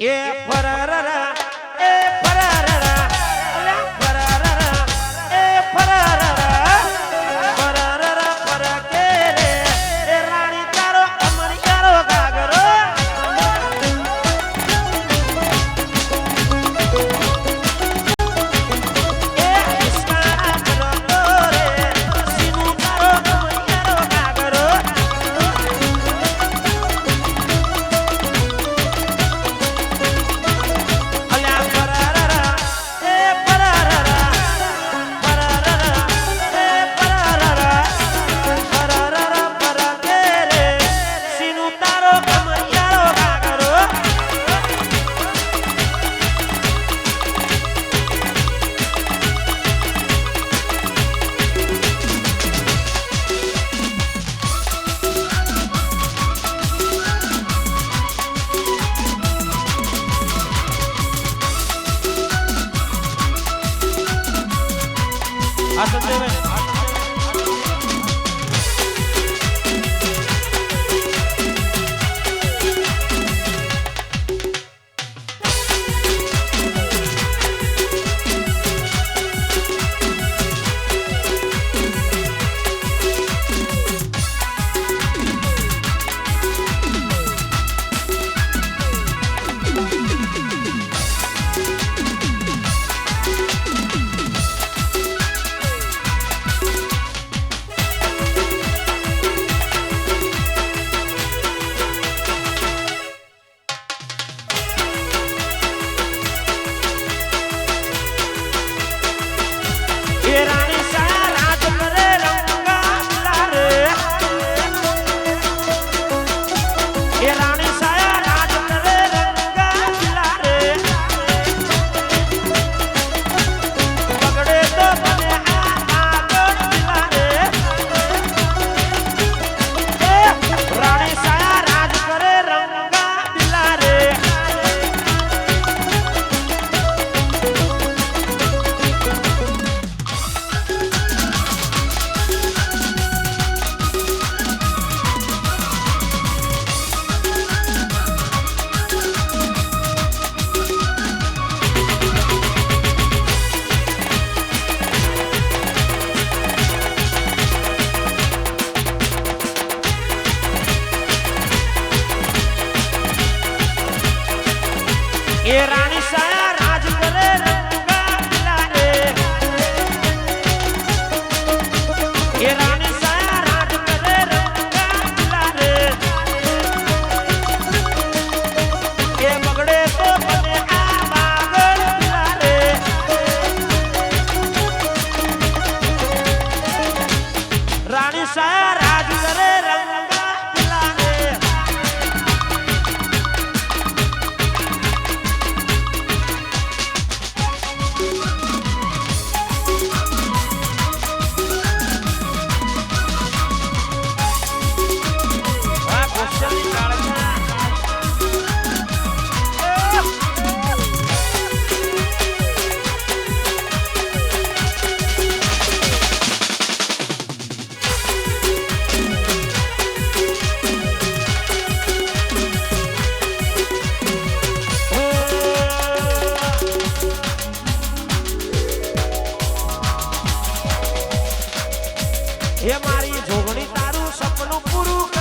એ ફરારા 遊んでね。એ રાણી સાયા એ મારી જોગણી તારું સપનું પૂરું